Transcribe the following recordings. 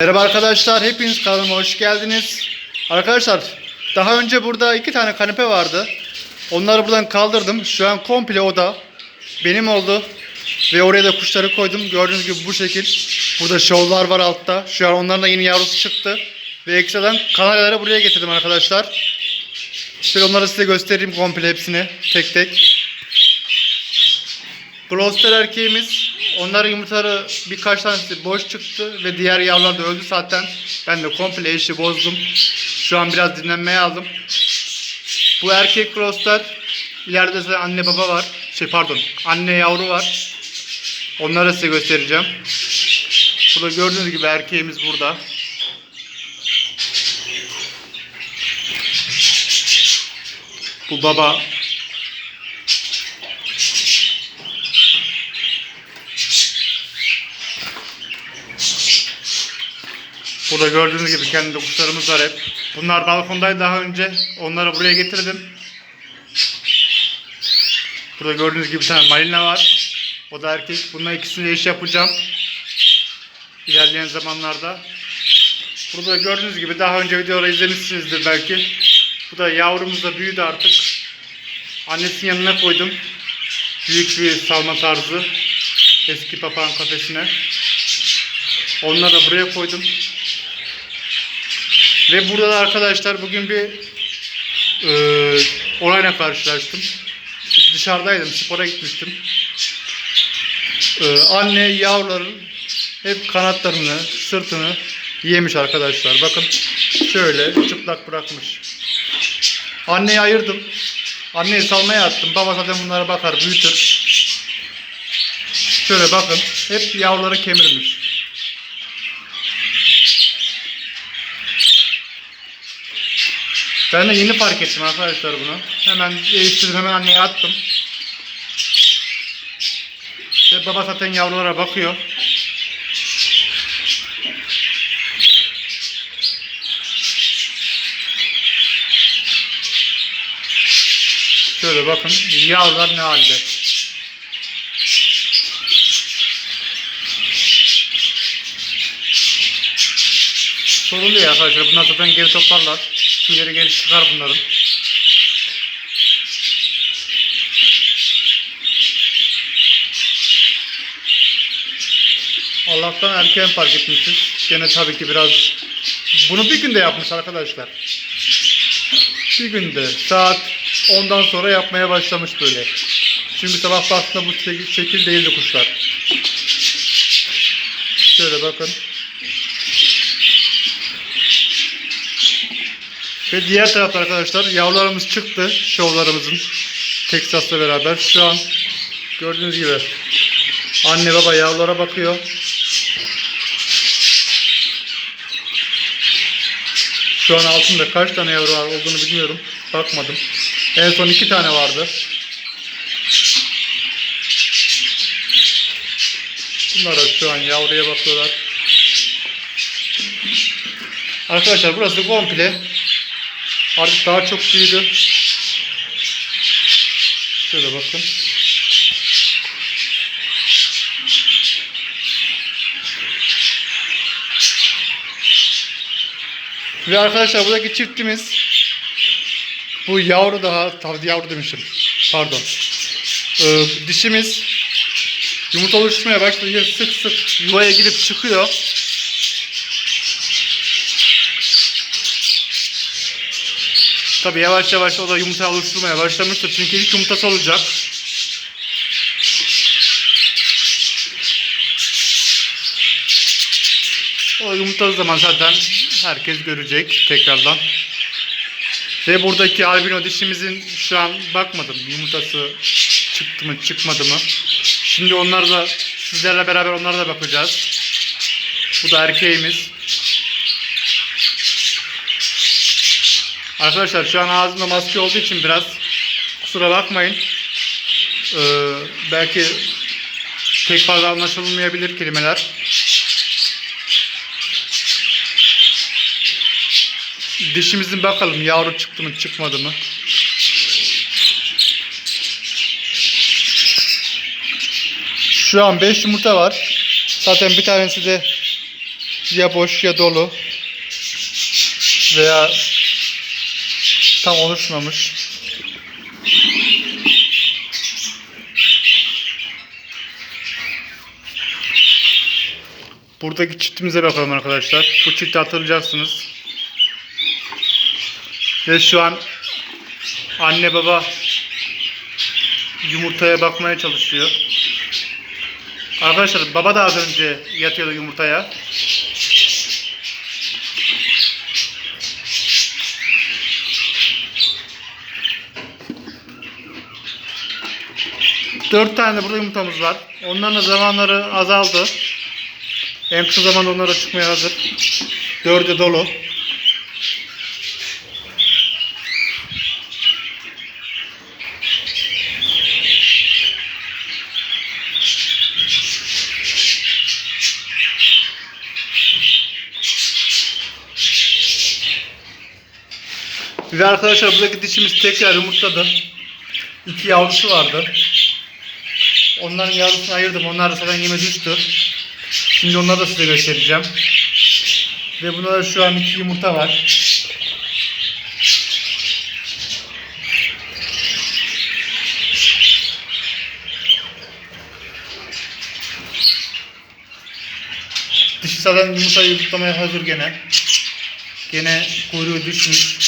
Merhaba arkadaşlar, hepiniz kanalıma hoş geldiniz. Arkadaşlar, daha önce burada iki tane kanepe vardı. Onları buradan kaldırdım. Şu an komple oda benim oldu. Ve oraya da kuşları koydum. Gördüğünüz gibi bu şekil. Burada şovlar var altta. Şu an onların da yeni yavrusu çıktı. Ve ekstradan kanalyaları buraya getirdim arkadaşlar. Şöyle onları size göstereyim komple hepsini tek tek. Gloucester erkeğimiz. Onların yumurtaları birkaç tanesi boş çıktı ve diğer yavrular da öldü zaten. Ben de komple eşi bozdum. Şu an biraz dinlenmeye aldım. Bu erkek Gloucester. İleride de anne baba var. Şey pardon. Anne yavru var. Onları size göstereceğim. Burada gördüğünüz gibi erkeğimiz burada. Bu baba. Burada gördüğünüz gibi kendi kuşlarımız var hep. Bunlar balkondaydı daha önce. Onları buraya getirdim. Burada gördüğünüz gibi bir tane malina var. O da erkek. Bunlar ikisini eş yapacağım. İlerleyen zamanlarda. Burada gördüğünüz gibi daha önce videoları izlemişsinizdir belki. Bu da yavrumuz da büyüdü artık. Annesinin yanına koydum. Büyük bir salma tarzı. Eski papağan kafesine. Onları da buraya koydum. Ve burada da arkadaşlar bugün bir e, olayla karşılaştım. Dışarıdaydım, spora gitmiştim. E, anne yavruların hep kanatlarını, sırtını yemiş arkadaşlar. Bakın şöyle çıplak bırakmış. Anneyi ayırdım. Anneyi salmaya attım. Baba zaten bunlara bakar, büyütür. Şöyle bakın. Hep yavruları kemirmiş. Ben de yeni fark ettim arkadaşlar bunu. Hemen değiştirdim, hemen anneye attım. Ve baba zaten yavrulara bakıyor. Şöyle bakın yavrular ne halde. Soruluyor arkadaşlar. Bunlar zaten geri toplarlar. Tüyleri geri çıkar bunların. Allah'tan erken fark etmişiz. Gene tabii ki biraz... Bunu bir günde yapmış arkadaşlar. Bir günde. Saat 10'dan sonra yapmaya başlamış böyle. Çünkü sabah baktığında bu şekil değildi kuşlar. Şöyle bakın. Ve diğer tarafta arkadaşlar yavrularımız çıktı. Şovlarımızın. Texas'la beraber. Şu an gördüğünüz gibi anne baba yavrulara bakıyor. Şu an altında kaç tane yavru var olduğunu bilmiyorum. Bakmadım. En son iki tane vardı. Bunlar da şu an yavruya bakıyorlar. Arkadaşlar burası komple Artık daha çok büyüdü. Şöyle bakın. Ve arkadaşlar buradaki çiftimiz bu yavru daha tabii yavru demişim. Pardon. Ee, dişimiz yumurta oluşturmaya başlayınca sık sık yuvaya girip çıkıyor. Tabi yavaş yavaş o da yumurta oluşturmaya başlamıştır. Çünkü ilk yumurtası olacak. O yumurtalı zaman zaten herkes görecek tekrardan. Ve buradaki albino dişimizin şu an bakmadım yumurtası çıktı mı çıkmadı mı. Şimdi onlar da sizlerle beraber onlara da bakacağız. Bu da erkeğimiz. Arkadaşlar şu an ağzımda maske olduğu için biraz kusura bakmayın. Ee, belki pek fazla anlaşılmayabilir kelimeler. Dişimizin bakalım yavru çıktı mı çıkmadı mı? Şu an 5 yumurta var. Zaten bir tanesi de ya boş ya dolu veya tam oluşmamış. Buradaki çiftimize bakalım arkadaşlar. Bu çifti hatırlayacaksınız. Ve şu an anne baba yumurtaya bakmaya çalışıyor. Arkadaşlar baba da az önce yatıyordu yumurtaya. Dört tane burada yumurtamız var. Onların da zamanları azaldı. En kısa zamanda onlar da çıkmaya hazır. Dördü dolu. Ve arkadaşlar buradaki dişimiz tekrar yumurtladı. İki yavrusu vardı. Onların yavrusunu ayırdım. Onlar da zaten yeme düştü. Şimdi onları da size göstereceğim. Ve bunda da şu an iki yumurta var. Dişi zaten yumurtayı yumurtlamaya hazır gene. Gene kuyruğu düşmüş.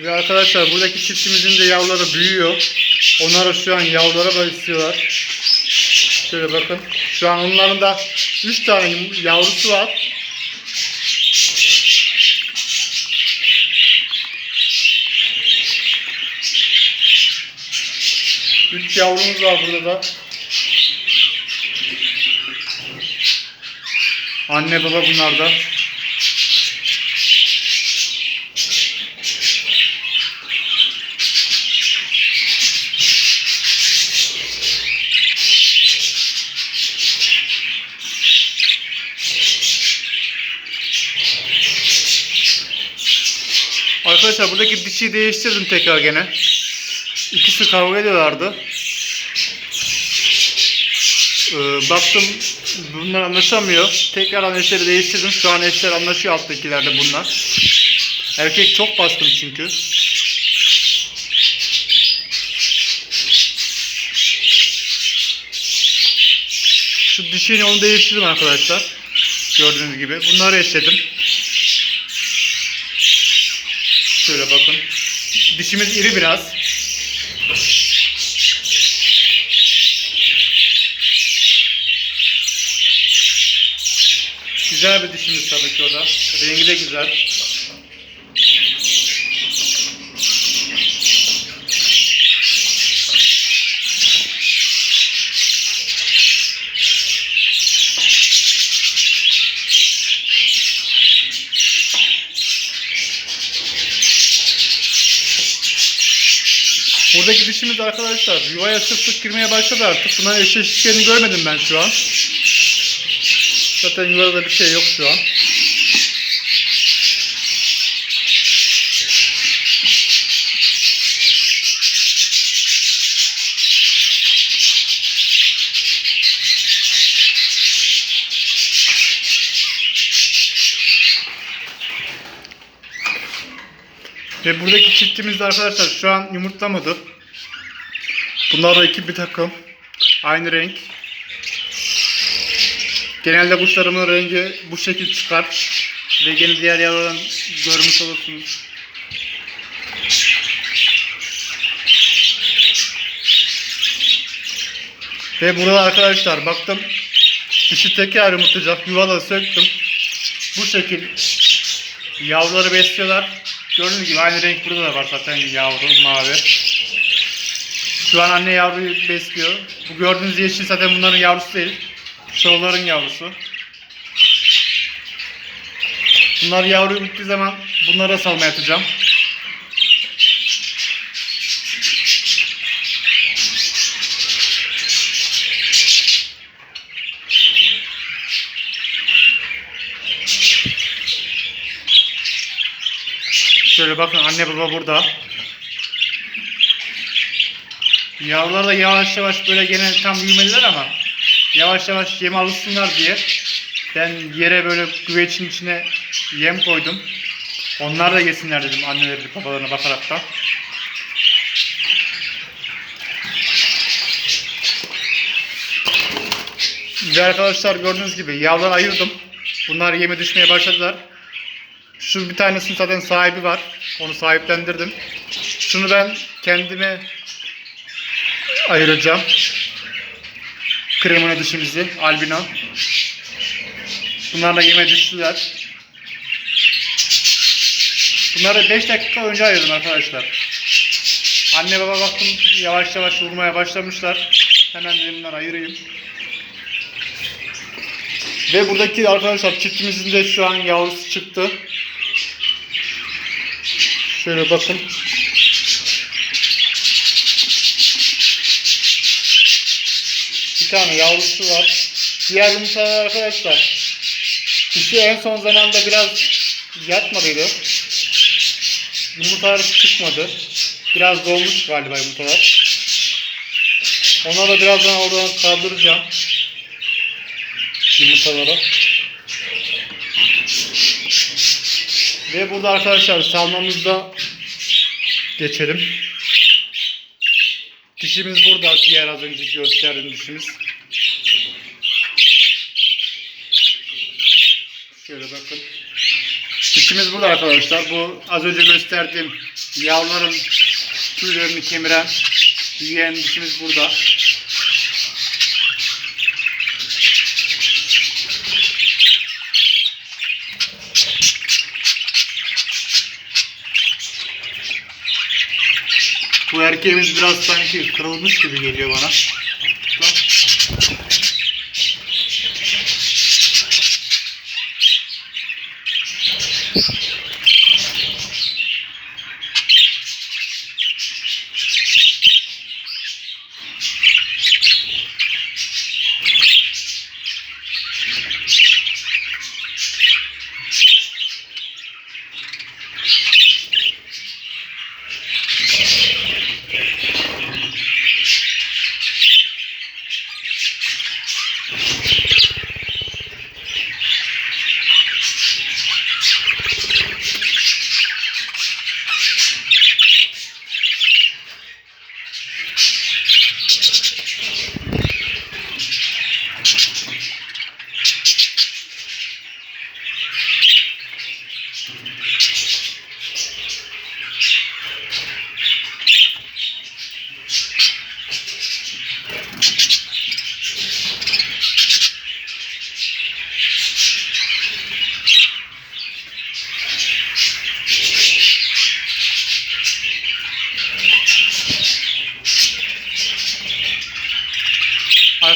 Ve arkadaşlar buradaki çiftimizin de yavruları büyüyor. Onlar şu an yavrulara da istiyorlar. Şöyle bakın. Şu an onların da 3 tane yavrusu var. Üç yavrumuz var burada da. Anne baba bunlar da. Arkadaşlar buradaki dişiyi değiştirdim tekrar gene. İkisi kavga ediyorlardı. Ee, baktım bunlar anlaşamıyor. Tekrardan eşleri değiştirdim. Şu an eşler anlaşıyor alttakilerde bunlar. Erkek çok baskın çünkü. Şu dişini onu değiştirdim arkadaşlar. Gördüğünüz gibi. Bunları eşledim. Şöyle bakın. Dişimiz iri biraz. Güzel bir dişimiz tabii ki o da. Rengi de güzel. Dişimiz arkadaşlar yuvaya sık sık girmeye başladı artık. Bunların eşleştiklerini görmedim ben şu an. Zaten yuvada bir şey yok şu an. Ve buradaki çiftimiz de arkadaşlar şu an yumurtlamadı. Bunlar da iki bir takım. Aynı renk. Genelde kuşlarımın rengi bu şekil çıkar. Ve gene diğer yavrulardan görmüş olursunuz. Ve burada arkadaşlar baktım dişi tekrar yumurtlayacak. Yuvaları söktüm. Bu şekil yavruları besliyorlar. Gördüğünüz gibi aynı renk burada da var zaten yavru mavi. Şu an anne yavruyu besliyor. Bu gördüğünüz yeşil zaten bunların yavrusu değil. Şovların yavrusu. Bunlar yavru bittiği zaman bunlara salmaya atacağım. Şöyle bakın anne baba burada. Yavrular da yavaş yavaş böyle gene tam büyümediler ama yavaş yavaş yem alışsınlar diye ben yere böyle güveçin içine yem koydum. Onlar da yesinler dedim anneleri babalarına bakarak da. Ve arkadaşlar gördüğünüz gibi yavruları ayırdım. Bunlar yeme düşmeye başladılar. Şu bir tanesinin zaten sahibi var. Onu sahiplendirdim. Şunu ben kendime ayıracağım. Kremona dişimizi, albino. Bunlar da yeme düştüler. Bunları 5 dakika önce ayırdım arkadaşlar. Anne baba baktım yavaş yavaş vurmaya başlamışlar. Hemen bunları ayırayım. Ve buradaki arkadaşlar çiftimizin de şu an yavrusu çıktı. Şöyle bakın. Tane yavrusu var. Diğer yumurtalar arkadaşlar. Dişi en son zamanda biraz yatmadıydı. Yumurtalar çıkmadı. Biraz dolmuş galiba yumurtalar. Onları da birazdan oradan kaldıracağım. Yumurtaları. Ve burada arkadaşlar salmamızda geçelim. Dişimiz burada. Diğer az önce gösterdiğim dişimiz. Şöyle bakın. Dişimiz burada arkadaşlar. Bu az önce gösterdiğim yavruların tüylerini kemiren yiyen dişimiz burada. Bu erkeğimiz biraz sanki kırılmış gibi geliyor bana.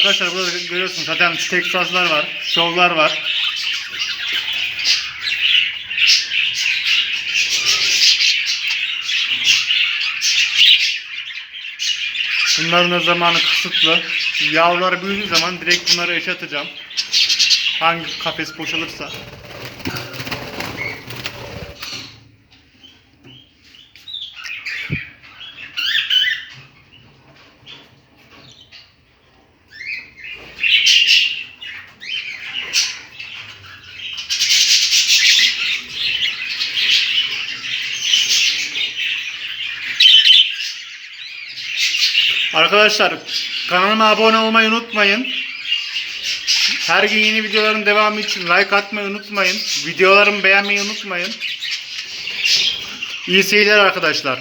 Arkadaşlar burada görüyorsunuz zaten Texas'lar var, şovlar var. Bunların da zamanı kısıtlı. Yavrular büyüdüğü zaman direkt bunları eşe atacağım. Hangi kafes boşalırsa. Arkadaşlar kanalıma abone olmayı unutmayın. Her gün yeni videoların devamı için like atmayı unutmayın. Videolarımı beğenmeyi unutmayın. İyi seyirler arkadaşlar.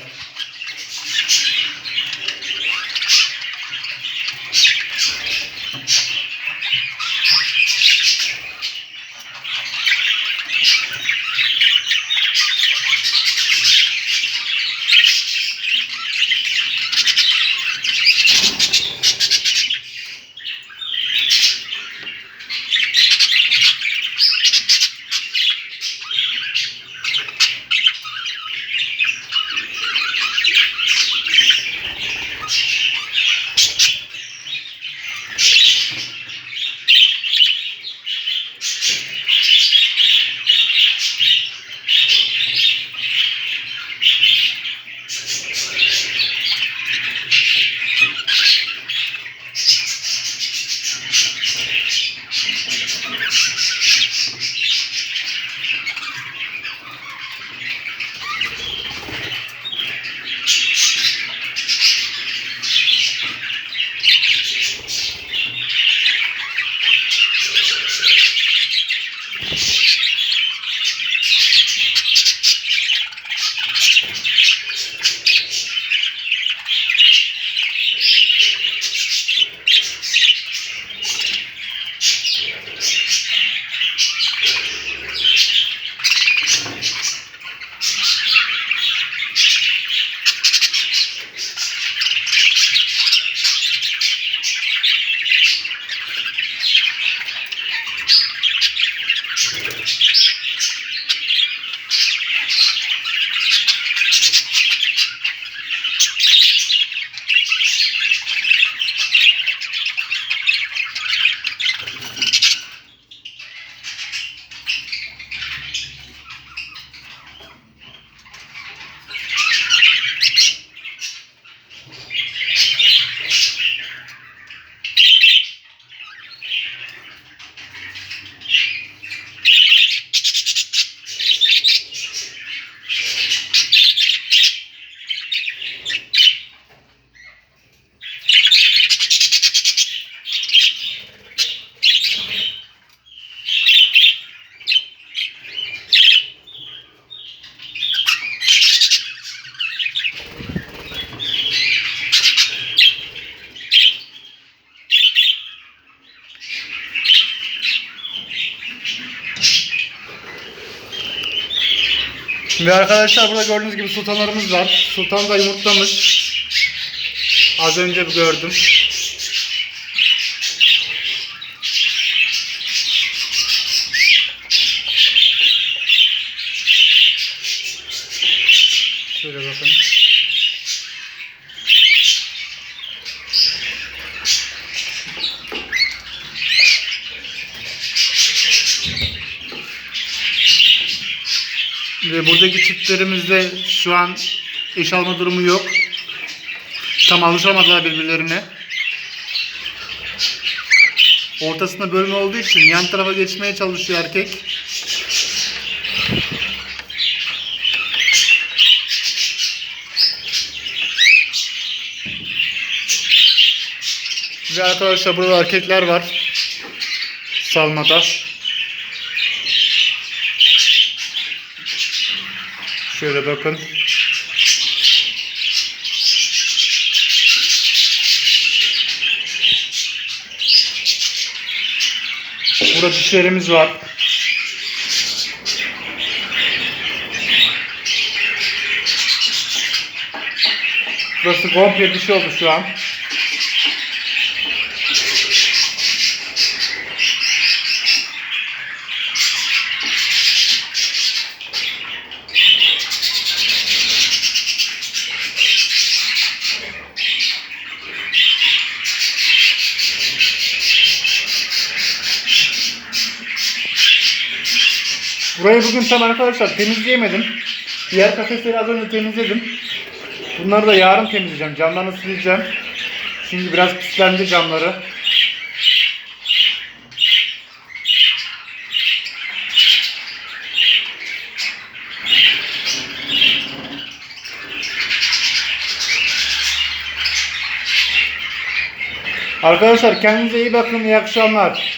Ve arkadaşlar burada gördüğünüz gibi sultanlarımız var. Sultan da yumurtlamış. Az önce gördüm. Şöyle bakın. Buradaki çiftlerimizde şu an eş alma durumu yok. Tam alışamadılar birbirlerine. Ortasında bölme olduğu için yan tarafa geçmeye çalışıyor erkek. Ve arkadaşlar burada erkekler var. Salmada. Şöyle bakın. Burada dişlerimiz var. Burası komple dişi oldu şu an. Burayı bugün tam arkadaşlar temizleyemedim. Diğer kafesleri az önce temizledim. Bunları da yarın temizleyeceğim. Camlarını sileceğim. Şimdi biraz pislendi camları. Arkadaşlar kendinize iyi bakın. İyi akşamlar.